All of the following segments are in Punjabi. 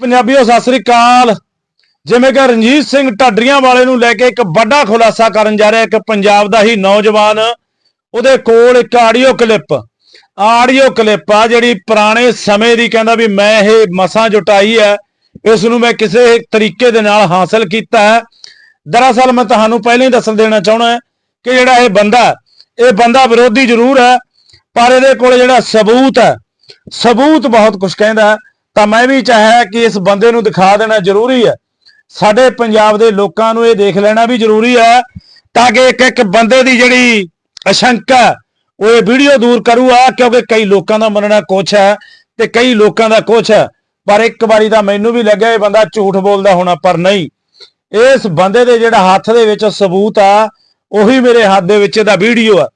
ਪੰਜਾਬੀਓ, ਸਤਿ ਸ੍ਰੀ ਅਕਾਲ। ਜਿਵੇਂ ਕਿ ਰਣਜੀਤ ਸਿੰਘ ਢੱਡਰੀਆਂ ਵਾਲੇ ਨੂੰ ਲੈ ਕੇ ਇੱਕ ਵੱਡਾ ਖੁਲਾਸਾ ਕਰਨ ਜਾ ਰਿਹਾ ਇੱਕ ਪੰਜਾਬ ਦਾ ਹੀ ਨੌਜਵਾਨ, ਉਹਦੇ ਕੋਲ ਇੱਕ ਆਡੀਓ ਕਲਿੱਪ। ਆਡੀਓ ਕਲਿੱਪ ਆ ਜਿਹੜੀ ਪੁਰਾਣੇ ਸਮੇਂ ਦੀ ਕਹਿੰਦਾ ਵੀ ਮੈਂ ਇਹ ਮਸਾਂ ਜੁਟਾਈ ਹੈ, ਇਸ ਨੂੰ ਮੈਂ ਕਿਸੇ ਤਰੀਕੇ ਦੇ ਨਾਲ ਹਾਸਲ ਕੀਤਾ ਹੈ। ਦਰਅਸਲ ਮੈਂ ਤੁਹਾਨੂੰ ਪਹਿਲਾਂ ਹੀ ਦੱਸਣ ਦੇਣਾ ਚਾਹਣਾ ਕਿ ਜਿਹੜਾ ਇਹ ਬੰਦਾ ਇਹ ਬੰਦਾ ਵਿਰੋਧੀ ਜ਼ਰੂਰ ਹੈ, ਪਰ ਇਹਦੇ ਕੋਲ ਜਿਹੜਾ ਸਬੂਤ ਹੈ, ਸਬੂਤ ਬਹੁਤ ਕੁਝ ਕਹਿੰਦਾ ਹੈ। ਤਾਂ ਮੈਂ ਵੀ ਚਾਹਿਆ ਕਿ ਇਸ ਬੰਦੇ ਨੂੰ ਦਿਖਾ ਦੇਣਾ ਜ਼ਰੂਰੀ ਹੈ। ਸਾਡੇ ਪੰਜਾਬ ਦੇ ਲੋਕਾਂ ਨੂੰ ਇਹ ਦੇਖ ਲੈਣਾ ਵੀ ਜ਼ਰੂਰੀ ਹੈ ਤਾਂ ਕਿ ਇੱਕ ਇੱਕ ਬੰਦੇ ਦੀ ਜਿਹੜੀ ਅਸ਼ੰਕਾ ਉਹ ਇਹ ਵੀਡੀਓ ਦੂਰ ਕਰੂਗਾ ਕਿਉਂਕਿ ਕਈ ਲੋਕਾਂ ਦਾ ਮੰਨਣਾ ਕੁਛ ਹੈ ਤੇ ਕਈ ਲੋਕਾਂ ਦਾ ਕੁਛ ਹੈ। ਪਰ ਇੱਕ ਵਾਰੀ ਤਾਂ ਮੈਨੂੰ ਵੀ ਲੱਗਿਆ ਇਹ ਬੰਦਾ ਝੂਠ ਬੋਲਦਾ ਹੋਣਾ, ਪਰ ਨਹੀਂ। ਇਸ ਬੰਦੇ ਦੇ ਜਿਹੜਾ ਹੱਥ ਦੇ ਵਿੱਚ ਸਬੂਤ ਆ, ਉਹੀ ਮੇਰੇ ਹੱਥ ਦੇ ਵਿੱਚ ਇਹਦਾ ਵੀਡੀਓ ਆ।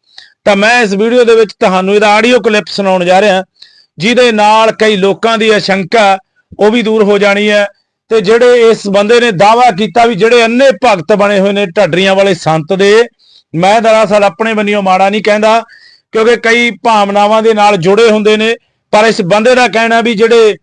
ਤਾਂ ਮੈਂ ਇਸ ਵੀਡੀਓ ਦੇ ਵਿੱਚ ਤੁਹਾਨੂੰ ਇਹਦਾ ਆਡੀਓ ਕਲਿੱਪ ਸੁਣਾਉਣ ਜਾ ਰਿਹਾ। ਜਿਹਦੇ ਨਾਲ ਕਈ ਲੋਕਾਂ ਦੀ ਅਸ਼ੰਕਾ ਉਹ ਵੀ ਦੂਰ ਹੋ ਜਾਣੀ ਹੈ। ਤੇ ਜਿਹੜੇ ਇਸ ਬੰਦੇ ਨੇ ਦਾਵਾ ਕੀਤਾ ਵੀ ਜਿਹੜੇ ਅੰਨੇ ਭਗਤ ਬਣੇ ਹੋਏ ਨੇ ਢੱਡਰੀਆਂ ਵਾਲੇ ਸੰਤ ਦੇ, ਮੈਂ ਦਰਅਸਲ ਆਪਣੇ ਬੰਨਿਓ ਮਾੜਾ ਨਹੀਂ ਕਹਿੰਦਾ, ਕਿਉਂਕਿ ਕਈ ਭਾਵਨਾਵਾਂ ਦੇ ਨਾਲ ਜੁੜੇ ਹੁੰਦੇ ਨੇ। ਪਰ ਇਸ ਬੰਦੇ ਦਾ ਕਹਿਣਾ ਵੀ ਜਿਹੜੇ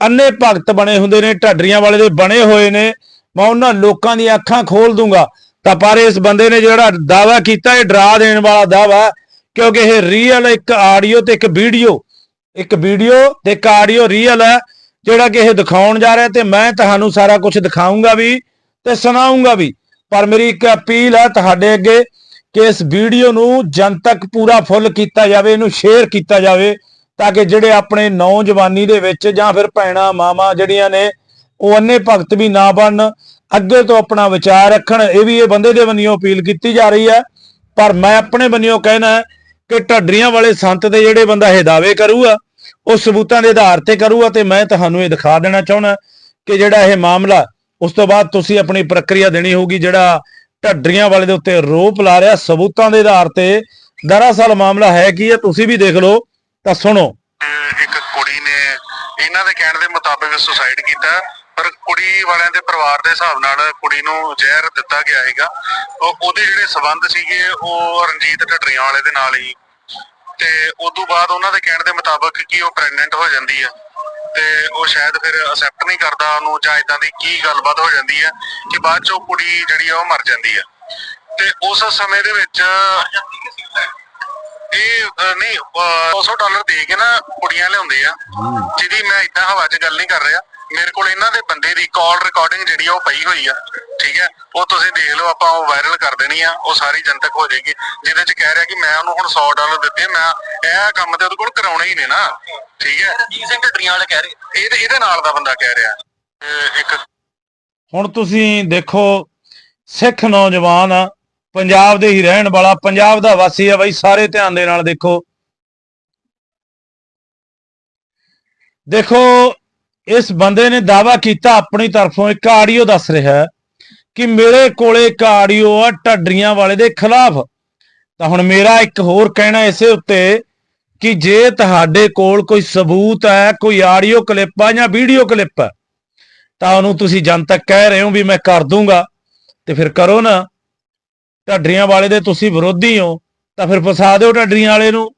ਅੰਨੇ ਭਗਤ ਬਣੇ ਹੁੰਦੇ ਨੇ, ਢੱਡਰੀਆਂ ਵਾਲੇ ਦੇ ਬਣੇ ਹੋਏ ਨੇ, ਮੈਂ ਉਹਨਾਂ ਲੋਕਾਂ ਦੀਆਂ ਅੱਖਾਂ ਖੋਲ ਦੂੰਗਾ। ਤਾਂ ਪਰ ਇਸ ਬੰਦੇ ਨੇ ਜਿਹੜਾ ਦਾਵਾ ਕੀਤਾ, ਇਹ ਡਰਾ ਦੇਣ ਵਾਲਾ ਦਾਵਾ ਕਿਉਂਕਿ ਇਹ ਰੀਅਲ ਇੱਕ ਆਡੀਓ ਤੇ ਇੱਕ ਵੀਡੀਓ ਇੱਕ ਵੀਡੀਓ ਤੇ ਇੱਕ ਆਡੀਓ ਰੀਅਲ ਹੈ, ਜਿਹੜਾ ਕਿ ਇਹ ਦਿਖਾਉਣ ਜਾ ਰਿਹਾ ਤੇ ਮੈਂ ਤੁਹਾਨੂੰ ਸਾਰਾ ਕੁਝ ਦਿਖਾਉਂਗਾ ਵੀ ਤੇ ਸੁਣਾਉਂਗਾ ਵੀ। ਪਰ ਮੇਰੀ ਇੱਕ ਅਪੀਲ ਹੈ ਤੁਹਾਡੇ ਅੱਗੇ ਕਿ ਇਸ ਵੀਡੀਓ ਨੂੰ ਜਨਤਕ ਪੂਰਾ ਫੁੱਲ ਕੀਤਾ ਜਾਵੇ, ਇਹਨੂੰ ਸ਼ੇਅਰ ਕੀਤਾ ਜਾਵੇ, ਤਾਂ ਕਿ ਜਿਹੜੇ ਆਪਣੇ ਨੌਜਵਾਨੀ ਦੇ ਵਿੱਚ ਜਾਂ ਫਿਰ ਭੈਣਾ ਮਾਮਾ ਜਿਹੜੀਆਂ ਨੇ, ਉਹ ਅੰਨੇ ਭਗਤ ਵੀ ਨਾ ਬਣਨ, ਅੱਗੇ ਤੋਂ ਆਪਣਾ ਵਿਚਾਰ ਰੱਖਣ, ਇਹ ਵੀ ਇਹ ਬੰਦੇ ਦੇ ਬੰਨਿਓ ਅਪੀਲ ਕੀਤੀ ਜਾ ਰਹੀ ਹੈ। ਪਰ ਮੈਂ ਆਪਣੇ ਬੰਨਿਓ ਕਹਿਣਾ ਕਿ ਢੱਡਰੀਆਂ ਵਾਲੇ ਸੰਤ ਦੇ ਜਿਹੜੇ ਬੰਦਾ ਇਹ ਦਾਅਵੇ ਕਰੂਗਾ, ਉਹ ਸਬੂਤਾਂ ਦੇ ਆਧਾਰ ਤੇ ਕਰੂਗਾ ਤੇ ਮੈਂ ਤੁਹਾਨੂੰ ਇਹ ਦਿਖਾ ਦੇਣਾ ਚਾਹੁੰਦਾ ਕਿ ਜਿਹੜਾ ਇਹ ਮਾਮਲਾ, ਉਸ ਤੋਂ ਬਾਅਦ ਤੁਸੀਂ ਆਪਣੀ ਪ੍ਰਕਿਰਿਆ ਦੇਣੀ ਹੋਊਗੀ ਜਿਹੜਾ ਢੱਡਰੀਆਂ ਵਾਲੇ ਦੇ ਉੱਤੇ ਆਰੋਪ ਲਾ ਰਿਹਾ, ਸਬੂਤਾਂ ਦੇ ਆਧਾਰ ਤੇ। ਦਰਅਸਲ ਮਾਮਲਾ ਹੈ ਕੀ ਹੈ, ਤੁਸੀਂ ਵੀ ਦੇਖ ਲਓ, ਤਾਂ ਸੁਣੋ। ਇੱਕ ਕੁੜੀ ਨੇ ਇਹਨਾਂ ਦੇ ਕਹਿਣ ਦੇ ਮੁਤਾਬਿਕ ਸੁਸਾਈਡ ਕੀਤਾ, ਪਰ ਕੁੜੀ ਵਾਲਿਆਂ ਦੇ ਪਰਿਵਾਰ ਦੇ ਹਿਸਾਬ ਨਾਲ ਕੁੜੀ ਨੂੰ ਜ਼ਹਿਰ ਦਿੱਤਾ ਗਿਆ ਹੈਗਾ ਉਹਦੇ ਜਿਹੜੇ ਸਬੰਧ ਸੀਗੇ, ਉਹ ਰਣਜੀਤ ਢੱਡਰੀਆਂ ਵਾਲੇ ਦੇ ਨਾਲ ਹੀ ਤੇ ਤੋਂ ਬਾਅਦ ਉਹਨਾਂ ਦੇ ਕਹਿਣ ਦੇ ਮੁਤਾਬਕ ਕਿ ਉਹ ਪ੍ਰੈਗਨੈਂਟ ਹੋ ਜਾਂਦੀ ਹੈ ਤੇ ਉਹ ਸ਼ਾਇਦ ਫਿਰ ਅਸੈਪਟ ਨਹੀਂ ਕਰਦਾ ਉਹਨੂੰ ਜਾਂ ਇਦਾਂ ਦੀ ਕੀ ਗੱਲਬਾਤ ਹੋ ਜਾਂਦੀ ਹੈ ਕਿ ਬਾਅਦ ਚ ਉਹ ਕੁੜੀ ਜਿਹੜੀ ਆ ਉਹ ਮਰ ਜਾਂਦੀ ਹੈ ਤੇ ਉਸ ਸਮੇਂ ਦੇ ਵਿੱਚ ਇਹ ਨਹੀਂ 200 ਡਾਲਰ ਦੇ ਕੇ ਨਾ ਕੁੜੀਆਂ ਲਿਆਉਂਦੇ ਆ ਜਿਹਦੀ ਮੈਂ ਇਦਾਂ ਹਵਾ 'ਚ ਗੱਲ ਨਹੀਂ ਕਰ ਰਿਹਾ। ਮੇਰੇ ਕੋਲ ਇਹਨਾਂ ਦੇ ਬੰਦੇ ਦੀ ਕਾਲ ਰਿਕਾਰਡਿੰਗ ਜਿਹੜੀ ਆ ਉਹ ਪਈ ਹੋਈ ਆ ਠੀਕ ਹੈ? ਉਹ ਤੁਸੀਂ ਦੇਖ ਲਓ ਆਪਾਂ ਉਹ ਵਾਇਰਲ ਕਰ ਦੇਣੀ ਆ ਉਹ ਸਾਰੀ ਜਨਤਕ ਹੋ ਜਾਏਗੀ ਜਿਹਦੇ 'ਚ ਕਹਿ ਰਿਹਾ ਕਿ ਮੈਂ ਉਹਨੂੰ ਹੁਣ 100 ਡਾਲਰ ਦਿੱਤੇ ਮੈਂ ਇਹ ਕੰਮ ਤੇ ਉਹਦੇ ਕੋਲ ਕਰਾਉਣੇ ਹੀ ਨੇ ਨਾ ਠੀਕ ਹੈ? ਰਣਜੀਤ ਸਿੰਘ ਢੱਡਰੀਆਂ ਵਾਲੇ ਕਹਿ ਰਹੇ। ਇਹਦੇ ਇਹਦੇ ਨਾਲ ਦਾ ਬੰਦਾ ਕਹਿ ਰਿਹਾ। ਇੱਕ ਹੁਣ ਤੁਸੀਂ ਦੇਖੋ ਸਿੱਖ ਨੌਜਵਾਨ ਆ ਪੰਜਾਬ ਦੇ ਹੀ ਰਹਿਣ ਵਾਲਾ ਪੰਜਾਬ ਦਾ ਵਾਸੀ ਆ ਬਾਈ ਸਾਰੇ ਧਿਆਨ ਦੇ ਨਾਲ ਦੇਖੋ। ਦੇਖੋ ਇਸ ਬੰਦੇ ਨੇ ਦਾਵਾ ਕੀਤਾ ਆਪਣੀ ਤਰਫੋਂ, ਇੱਕ ਆਡੀਓ ਦੱਸ ਰਿਹਾ ਕਿ ਮੇਰੇ ਕੋਲੇ ਇੱਕ ਆਡੀਓ ਆ ਢੱਡਰੀਆਂ ਵਾਲੇ ਦੇ ਖਿਲਾਫ। ਤਾਂ ਹੁਣ ਮੇਰਾ ਇੱਕ ਹੋਰ ਕਹਿਣਾ ਇਸੇ ਉੱਤੇ ਕਿ ਜੇ ਤੁਹਾਡੇ ਕੋਲ ਕੋਈ ਸਬੂਤ ਹੈ, ਕੋਈ ਆਡੀਓ ਕਲਿੱਪ ਆ ਜਾਂ ਵੀਡੀਓ ਕਲਿੱਪ ਹੈ, ਤਾਂ ਉਹਨੂੰ ਤੁਸੀਂ ਜਨਤਕ ਕਹਿ ਰਹੇ ਹੋ ਵੀ ਮੈਂ ਕਰ ਦੂੰਗਾ। ਤੇ ਫਿਰ ਕਰੋ ਨਾ। ਢੱਡਰੀਆਂ ਵਾਲੇ ਦੇ ਤੁਸੀਂ ਵਿਰੋਧੀ ਹੋ, ਤਾਂ ਫਿਰ ਫਸਾ ਦਿਓ ਢੱਡਰੀਆਂ ਵਾਲੇ ਨੂੰ।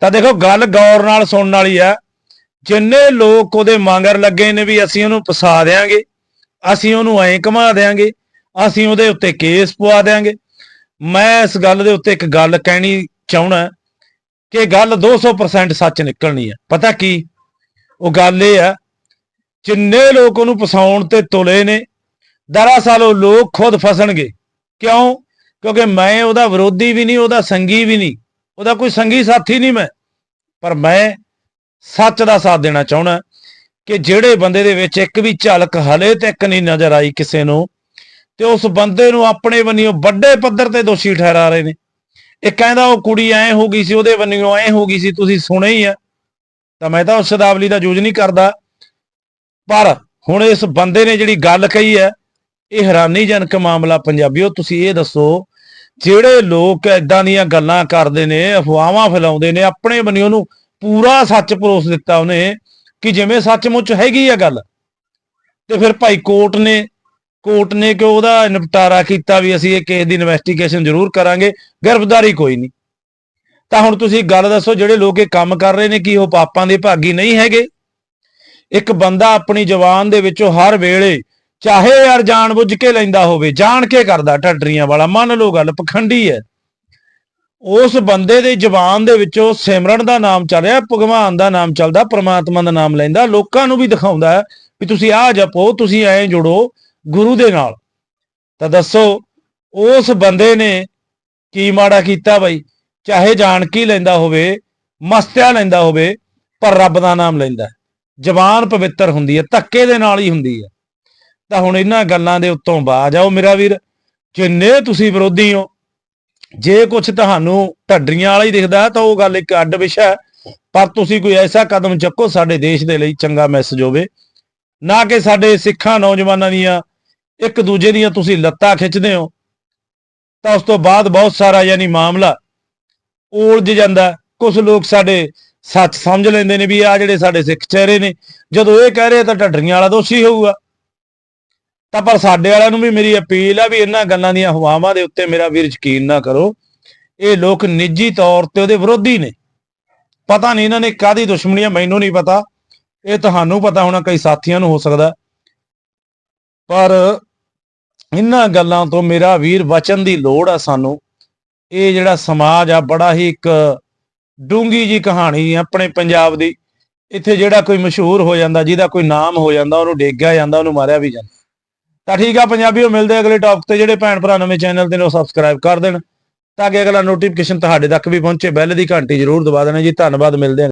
ਤਾਂ ਦੇਖੋ, ਗੱਲ ਗੌਰ ਨਾਲ ਸੁਣਨ ਵਾਲੀ ਹੈ। ਜਿੰਨੇ ਲੋਕ ਉਹਦੇ ਮੰਗਰ ਲੱਗੇ ਨੇ ਵੀ ਅਸੀਂ ਉਹਨੂੰ ਫਸਾ ਦੇਾਂਗੇ ਅਸੀਂ ਉਹਨੂੰ ਐਂ ਘੁਮਾ ਦੇਾਂਗੇ ਅਸੀਂ ਉਹਦੇ ਉੱਤੇ ਕੇਸ ਪਵਾ ਦੇਾਂਗੇ ਮੈਂ ਇਸ ਗੱਲ ਦੇ ਉੱਤੇ ਇੱਕ ਗੱਲ ਕਹਿਣੀ ਚਾਹਣਾ ਕਿ ਗੱਲ 200% ਸੱਚ ਨਿਕਲਣੀ ਹੈ। ਪਤਾ ਕੀ? ਉਹ ਗੱਲ ਇਹ ਆ ਜਿੰਨੇ ਲੋਕ ਉਹਨੂੰ ਫਸਾਉਣ ਤੇ ਤੁਲੇ ਨੇ, ਦਰਅਸਲ ਉਹ ਲੋਕ ਖੁਦ ਫਸਣਗੇ। ਕਿਉਂ? ਕਿਉਂਕਿ ਮੈਂ ਉਹਦਾ ਵਿਰੋਧੀ ਵੀ ਨਹੀਂ, ਉਹਦਾ ਸੰਗੀ ਵੀ ਨਹੀਂ, ਉਹਦਾ ਕੋਈ ਸੰਗੀ ਸਾਥੀ ਨਹੀਂ ਮੈਂ। ਪਰ ਮੈਂ ਸੱਚ ਦਾ ਸਾਥ ਦੇਣਾ ਚਾਹਣਾ ਕਿ ਜਿਹੜੇ ਬੰਦੇ ਦੇ ਵਿੱਚ ਇੱਕ ਵੀ ਝਲਕ ਹਲੇ ਤੱਕ ਨਹੀਂ ਨਜ਼ਰ ਆਈ ਕਿਸੇ ਨੂੰ, ਤੇ ਉਸ ਬੰਦੇ ਨੂੰ ਆਪਣੇ ਬੰਨਿਓ ਵੱਡੇ ਪੱਧਰ ਤੇ ਦੋਸ਼ੀ ਠਹਿਰਾ ਰਹੇ ਨੇ। ਇਹ ਕਹਿੰਦਾ ਉਹ ਕੁੜੀ ਐ ਹੋ ਗਈ ਸੀ, ਉਹਦੇ ਬੰਨਿਓ ਐ ਹੋ ਗਈ ਸੀ, ਤੁਸੀਂ ਸੁਣੇ ਹੀ ਆ। ਤਾਂ ਮੈਂ ਤਾਂ ਉਸ ਸ਼ਬਦਾਵਲੀ ਦਾ ਯੂਜ਼ ਨਹੀਂ ਕਰਦਾ। ਪਰ ਹੁਣ ਇਸ ਬੰਦੇ ਨੇ ਜਿਹੜੀ ਗੱਲ ਕਹੀ ਹੈ, ਇਹ ਹੈਰਾਨੀਜਨਕ ਮਾਮਲਾ ਪੰਜਾਬੀਓ, ਤੁਸੀਂ ਇਹ ਦੱਸੋ, ਜਿਹੜੇ ਲੋਕ ਇਦਾਂ ਦੀਆਂ ਗੱਲਾਂ ਕਰਦੇ ਨੇ, ਅਫਵਾਹਾਂ ਫੈਲਾਉਂਦੇ ਨੇ, ਆਪਣੇ ਬੰਨਿਓ ਨੂੰ ਪੂਰਾ ਸੱਚ ਪਰੋਸ ਦਿੱਤਾ ਉਹਨੇ ਕਿ ਜਿਵੇਂ ਸੱਚਮੁੱਚ ਹੈਗੀ ਆ ਗੱਲ। ਤੇ ਫਿਰ ਭਾਈ ਕੋਰਟ ਨੇ ਕੋਰਟ ਨੇ ਕਿ ਉਹਦਾ ਨਿਪਟਾਰਾ ਕੀਤਾ ਵੀ ਅਸੀਂ ਇਹ ਕੇਸ ਦੀ ਇਨਵੈਸਟੀਗੇਸ਼ਨ ਜ਼ਰੂਰ ਕਰਾਂਗੇ ਗ੍ਰਿਫਤਾਰੀ ਕੋਈ ਨਹੀਂ। ਤਾਂ ਹੁਣ ਤੁਸੀਂ ਗੱਲ ਦੱਸੋ ਜਿਹੜੇ ਲੋਕ ਇਹ ਕੰਮ ਕਰ ਰਹੇ ਨੇ ਕੀ ਉਹ ਪਾਪਾਂ ਦੇ ਭਾਗੀ ਨਹੀਂ ਹੈਗੇ? ਇੱਕ ਬੰਦਾ ਆਪਣੀ ਜ਼ੁਬਾਨ ਦੇ ਵਿੱਚੋਂ ਹਰ ਵੇਲੇ ਚਾਹੇ ਯਾਰ ਜਾਣ ਬੁੱਝ ਕੇ ਲੈਂਦਾ ਹੋਵੇ, ਜਾਣ ਕੇ ਕਰਦਾ ਢੱਡਰੀਆਂ ਵਾਲਾ। ਮੰਨ ਲਓ ਗੱਲ, ਪਖੰਡੀ ਹੈ। ਉਸ ਬੰਦੇ ਦੇ ਜ਼ੁਬਾਨ ਦੇ ਵਿੱਚੋਂ ਸਿਮਰਨ ਦਾ ਨਾਮ ਚੱਲ ਰਿਹਾ ਭਗਵਾਨ ਦਾ ਨਾਮ ਚੱਲਦਾ, ਪ੍ਰਮਾਤਮਾ ਦਾ ਨਾਮ ਲੈਂਦਾ। ਲੋਕਾਂ ਨੂੰ ਵੀ ਦਿਖਾਉਂਦਾ ਹੈ ਵੀ ਤੁਸੀਂ ਆਹ ਜਪੋ, ਤੁਸੀਂ ਐਂ ਜੁੜੋ ਗੁਰੂ ਦੇ ਨਾਲ। ਤਾਂ ਦੱਸੋ, ਉਸ ਬੰਦੇ ਨੇ ਕੀ ਮਾੜਾ ਕੀਤਾ ਬਈ? ਚਾਹੇ ਜਾਣ ਕੀ ਲੈਂਦਾ ਹੋਵੇ, ਮਸਤਿਆ ਲੈਂਦਾ ਹੋਵੇ, ਪਰ ਰੱਬ ਦਾ ਨਾਮ ਲੈਂਦਾ ਹੈ। ਜ਼ਬਾਨ ਪਵਿੱਤਰ ਹੁੰਦੀ ਹੈ, ਧੱਕੇ ਦੇ ਨਾਲ ਹੀ ਹੁੰਦੀ ਹੈ। ਤਾਂ ਹੁਣ ਇਹਨਾਂ ਗੱਲਾਂ ਦੇ ਉੱਤੋਂ ਬਾਜ ਆਓ ਮੇਰਾ ਵੀਰ, ਜਿੰਨੇ ਤੁਸੀਂ ਵਿਰੋਧੀ ਹੋ ਜੇ ਕੁਝ ਤੁਹਾਨੂੰ ਢੱਡਰੀਆਂ ਵਾਲਾ ਹੀ ਦਿਖਦਾ ਹੈ ਤਾਂ ਉਹ ਗੱਲ ਇੱਕ ਅੱਡ ਵਿਸ਼ਾ ਹੈ। ਪਰ ਤੁਸੀਂ ਕੋਈ ਐਸਾ ਕਦਮ ਚੱਕੋ, ਸਾਡੇ ਦੇਸ਼ ਦੇ ਲਈ ਚੰਗਾ ਮੈਸੇਜ ਹੋਵੇ। ਨਾ ਕਿ ਸਾਡੇ ਸਿੱਖਾਂ, ਨੌਜਵਾਨਾਂ ਦੀਆਂ, ਇੱਕ ਦੂਜੇ ਦੀਆਂ ਤੁਸੀਂ ਲੱਤਾਂ ਖਿੱਚਦੇ ਹੋ। ਤਾਂ ਉਸ ਤੋਂ ਬਾਅਦ ਬਹੁਤ ਸਾਰਾ ਯਾਨੀ ਮਾਮਲਾ ਉਲਝ ਜਾਂਦਾ ਕੁਝ ਲੋਕ ਸਾਡੇ ਸੱਚ ਸਮਝ ਲੈਂਦੇ ਨੇ ਵੀ ਆ ਜਿਹੜੇ ਸਾਡੇ ਸਿੱਖ ਚਿਹਰੇ ਨੇ, ਜਦੋਂ ਇਹ ਕਹਿ ਰਹੇ ਤਾਂ ਢੱਡਰੀਆਂ ਵਾਲਾ ਦੋਸ਼ੀ ਹੋਊਗਾ। ਤਾਂ ਪਰ ਸਾਡੇ ਵਾਲਿਆਂ ਨੂੰ ਵੀ ਮੇਰੀ ਅਪੀਲ ਆ ਵੀ ਇਹਨਾਂ ਗੱਲਾਂ ਦੀਆਂ ਹਵਾਵਾਂ ਦੇ ਉੱਤੇ ਮੇਰਾ ਵੀਰ ਯਕੀਨ ਨਾ ਕਰੋ। ਇਹ ਲੋਕ ਨਿੱਜੀ ਤੌਰ ਤੇ ਉਹਦੇ ਵਿਰੋਧੀ ਨੇ। ਪਤਾ ਨਹੀਂ ਇਹਨਾਂ ਨੇ ਕਾਦੀ ਦੁਸ਼ਮਣੀ ਆ, ਮੈਨੂੰ ਨਹੀਂ ਪਤਾ। ਇਹ ਤੁਹਾਨੂੰ ਪਤਾ ਹੋਣਾ ਕਈ ਸਾਥੀਆਂ ਨੂੰ ਹੋ ਸਕਦਾ। ਪਰ ਇਹਨਾਂ ਗੱਲਾਂ ਤੋਂ ਮੇਰਾ ਵੀਰ ਵਚਨ ਦੀ ਲੋੜ ਆ ਸਾਨੂੰ। ਇਹ ਜਿਹੜਾ ਸਮਾਜ ਆ, ਬੜਾ ਹੀ ਇੱਕ ਡੂੰਗੀ ਜੀ ਕਹਾਣੀ ਆ ਆਪਣੇ ਪੰਜਾਬ ਦੀ। ਇੱਥੇ ਜਿਹੜਾ ਕੋਈ ਮਸ਼ਹੂਰ ਹੋ ਜਾਂਦਾ, ਜਿਹਦਾ ਕੋਈ ਨਾਮ ਹੋ ਜਾਂਦਾ, ਉਹਨੂੰ ਡੇਗਿਆ ਜਾਂਦਾ, ਉਹਨੂੰ ਮਾਰਿਆ ਵੀ ਜਾਂਦਾ। ਤਾਂ ਠੀਕ ਆ ਪੰਜਾਬੀਓ, ਮਿਲਦੇ ਅਗਲੇ ਟੌਪਿਕ ਤੇ। ਜਿਹੜੇ ਭੈਣ ਭਰਾ ਨਵੇਂ ਚੈਨਲ ਤੇ ਨੇ, ਉਹ ਸਬਸਕ੍ਰਾਈਬ ਕਰ ਦੇਣ, ਤਾਂ ਕਿ ਅਗਲਾ ਨੋਟੀਫਿਕੇਸ਼ਨ ਤੁਹਾਡੇ ਤੱਕ ਵੀ ਪਹੁੰਚੇ। ਬੈਲ ਦੀ ਘੰਟੀ ਜ਼ਰੂਰ ਦਬਾ ਦੇਣਾ ਜੀ। ਧੰਨਵਾਦ, ਮਿਲਦੇ ਆ